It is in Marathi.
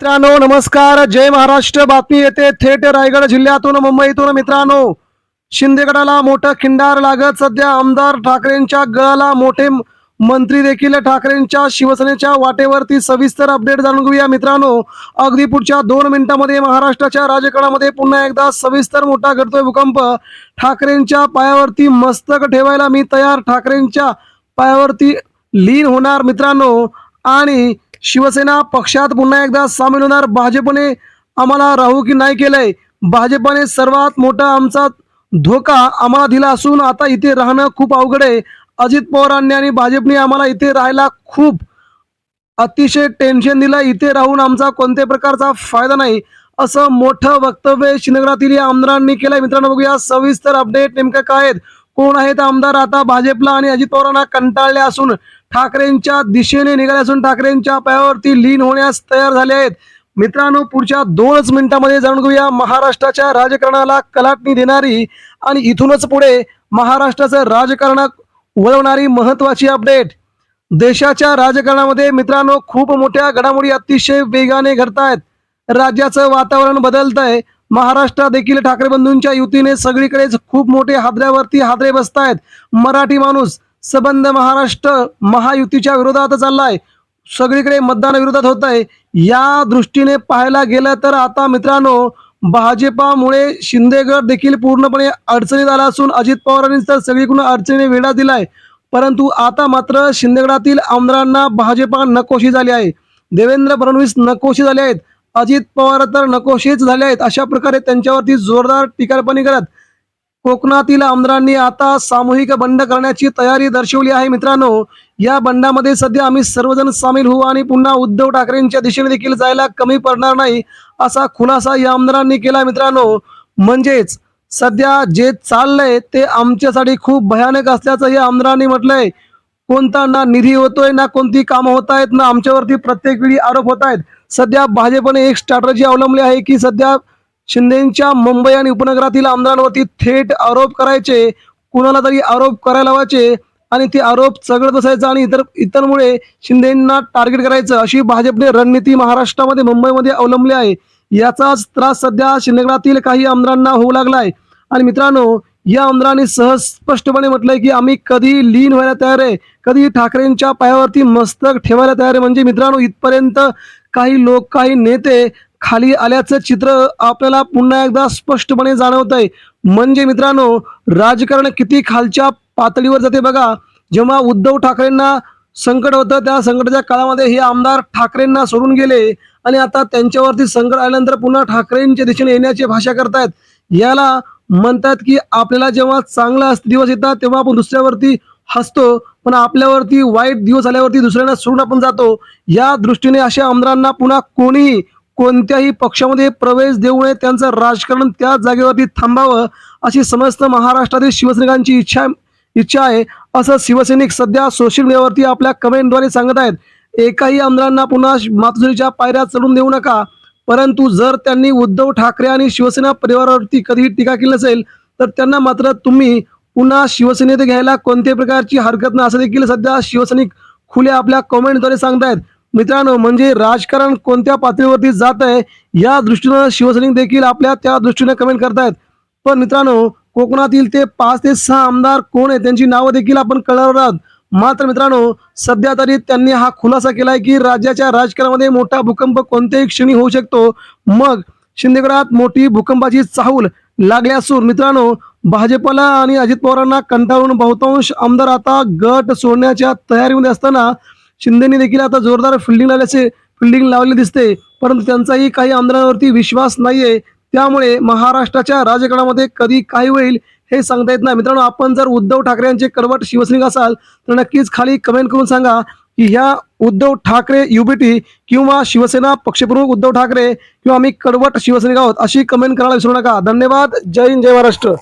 मित्रांनो नमस्कार. जय महाराष्ट्र. बातमी येते. थेट रायगड जिल्ह्यातून मुंबईतून. मित्रांनो शिंदेगडाला मोठं खिंडार लागत सध्या आमदार ठाकरेंच्या गळाला मोठे मंत्री देखील ठाकरेंच्या शिवसेनेच्या वाटेवरती सविस्तर अपडेट जाणून घेऊया. मित्रांनो अगदी पुढच्या दोन मिनिटांमध्ये महाराष्ट्राच्या राजकारणामध्ये पुन्हा एकदा सविस्तर मोठा घडतोय भूकंप. ठाकरेंच्या पायावरती मस्तक ठेवायला मी तयार. ठाकरेंच्या पायावरती लीन होणार मित्रांनो. आणि शिवसेना पक्षात पुन्हा एकदा सामील होणार भाजपने. आम्हाला राहू की नाही केलंय? भाजपने सर्वात मोठा आमचा धोका आम्हाला दिला असून आता इथे राहणं खूप अवघड आहे. अजित पवारांनी आणि भाजपने आम्हाला इथे राहायला खूप अतिशय टेन्शन दिलं इथे राहून आमचा कोणत्या प्रकारचा फायदा नाही. असं मोठं वक्तव्य शिंदेगडातील या आमदारांनी केलंय. मित्रांनो बघूया सविस्तर अपडेट नेमकं काय आहेत. कोण आहेत आमदार? आता भाजपला आणि अजित पवारांना कंटाळले असून ठाकरेंच्या दिशेने निघाले असून ठाकरेंच्या पायावरती लीन होण्यास तयार झाले आहेत. मित्रांनो पुढच्या दोनच मिनिटांमध्ये जाणून घेऊया महाराष्ट्राच्या राजकारणाला कलाटणी देणारी आणि इथूनच पुढे महाराष्ट्राचं राजकारण वळवणारी महत्वाची अपडेट. देशाच्या राजकारणामध्ये मित्रांनो खूप मोठ्या घडामोडी अतिशय वेगाने घडत आहेत राज्याचं वातावरण बदलत आहे महाराष्ट्रात देखील ठाकरे बंधूंच्या युतीने सगळीकडेच खूप मोठे हादऱ्यावरती हादरे बसत आहेत मराठी माणूस सबंध महाराष्ट्र महायुतीच्या विरोधात चाललाय. सगळीकडे मतदान विरोधात होत आहे या दृष्टीने पाहायला गेलं तर आता मित्रांनो भाजपामुळे शिंदेगड देखील पूर्णपणे अडचणीत आला असून अजित पवारांनी तर सगळीकडून अडचणीने वेढा दिलाय. परंतु आता मात्र शिंदेगडातील आमदारांना भाजपा नकोशी झाली आहे. देवेंद्र फडणवीस नकोशी झाले आहेत. अजित पवार तर नकोशीच झाले आहेत. अशा प्रकारे त्यांच्यावरती जोरदार टीकापणी करत कोकणातील आमदारांनी आता सामूहिक बंड करण्याची तयारी दर्शवली आहे. मित्रांनो या बंडामध्ये सध्या आम्ही सर्वजण सामील होऊ आणि पुन्हा उद्धव ठाकरेंच्या दिशेने देखील जायला कमी पडणार नाही असा खुलासा या आमदारांनी केला मित्रांनो म्हणजेच सध्या जे चाललंय ते आमच्यासाठी खूप भयानक असल्याचं या आमदारांनी म्हटलंय. कोणता ना निधी होतोय ना कोणती कामं होत आहेत ना आमच्यावरती प्रत्येक वेळी आरोप होत आहेत. सध्या भाजपने एक स्ट्रॅटर्जी अवलंबली आहे की सध्या शिंदेच्या मुंबई आणि उपनगरातील आमदारांवरती थेट आरोप करायचे. कुणाला तरी आरोप करायला लावायचे आणि ते आरोप चघळत बसायचं आणि इतर इतरमुळे शिंदेना टार्गेट करायचं अशी भाजपने रणनीती महाराष्ट्रामध्ये मुंबईमध्ये अवलंबली आहे. याचाच त्रास सध्या शिंदेगडातील काही आमदारांना होऊ लागलाय. आणि मित्रांनो या आमदारांनी सहज स्पष्टपणे म्हटलंय की आम्ही कधी लीन व्हायला तयार आहे. कधी ठाकरेंच्या पायावरती मस्तक ठेवायला तयार आहे. म्हणजे मित्रांनो इथपर्यंत काही लोक काही नेते खाली आल्याचं चित्र आपल्याला पुन्हा एकदा स्पष्टपणे जाणवत आहे म्हणजे मित्रांनो राजकारण किती खालच्या पातळीवर जाते बघा. जेव्हा उद्धव ठाकरेंना संकट होतं त्या संकटाच्या काळामध्ये हे आमदार ठाकरेंना सोडून गेले. आणि आता त्यांच्यावरती संकट आल्यानंतर पुन्हा ठाकरेंच्या दिशेने येण्याची भाषा करतायत. याला म्हणतात की आपल्याला जेव्हा चांगला दिवस येतात तेव्हा आपण दुसऱ्यावरती हसतो. पण आपल्यावरती वाईट दिवस आल्यावरती दुसऱ्यांना सोडून आपण जातो. या दृष्टीने अशा आमदारांना पुन्हा कोणीही कोणत्याही पक्षामध्ये प्रवेश देऊ नये त्यांचं राजकारण त्याच जागेवरती थांबावं अशी समस्त महाराष्ट्रातील शिवसैनिकांची इच्छा इच्छा आहे. असं शिवसैनिक सध्या सोशल मीडियावरती आपल्या कमेंटद्वारे सांगत आहेत. एकाही आमदारांना पुन्हा मातोश्रीच्या पायऱ्या चढून देऊ नका. परंतु जर त्यांनी उद्धव ठाकरे आणि शिवसेना परिवारावरती कधीही टीका केली नसेल तर त्यांना मात्र तुम्ही पुन्हा शिवसेनेत घ्यायला कोणत्याही प्रकारची हरकत नाही. असं देखील सध्या शिवसैनिक खुले आपल्या कमेंटद्वारे सांगतायत. मित्रांनो म्हणजे राजकारण कोणत्या पातळीवरती जात आहे या दृष्टीनं शिवसैनिक देखील आपल्या त्या दृष्टीने कमेंट करतायत. पण मित्रांनो कोकणातील ते पाच ते सहा आमदार कोण आहेत त्यांची नावं देखील आपण कळणार आहोत. मात्र मित्रांनो सध्या तरी त्यांनी हा खुलासा केलाय की राज्याच्या राजकारणामध्ये मोठा भूकंप कोणत्याही क्षणी होऊ शकतो. मग शिंदेगडात मोठी भूकंपाची चाहूल लागली असून मित्रांनो भाजपला आणि अजित पवारांना कंटाळून बहुतांश आमदार आता गट सोडण्याच्या तयारीमध्ये असताना शिंदेनी देखील आता जोरदार फिल्डिंग लावल्याचे फिल्डिंग लावले दिसते. परंतु त्यांचाही काही आमदारांवरती विश्वास नाहीये. त्यामुळे महाराष्ट्राच्या राजकारणामध्ये कधी काय होईल हे सांगता येत नाही. मित्रांनो आपण जर उद्धव ठाकरे यांचे कडवट शिवसैनिक असाल तर नक्कीच खाली कमेंट करून सांगा की ह्या उद्धव ठाकरे युबीटी किंवा शिवसेना पक्षप्रमुख उद्धव ठाकरे किंवा आम्ही कडवट शिवसैनिक आहोत अशी कमेंट करायला विसरू नका. धन्यवाद. जय हिंद जय महाराष्ट्र.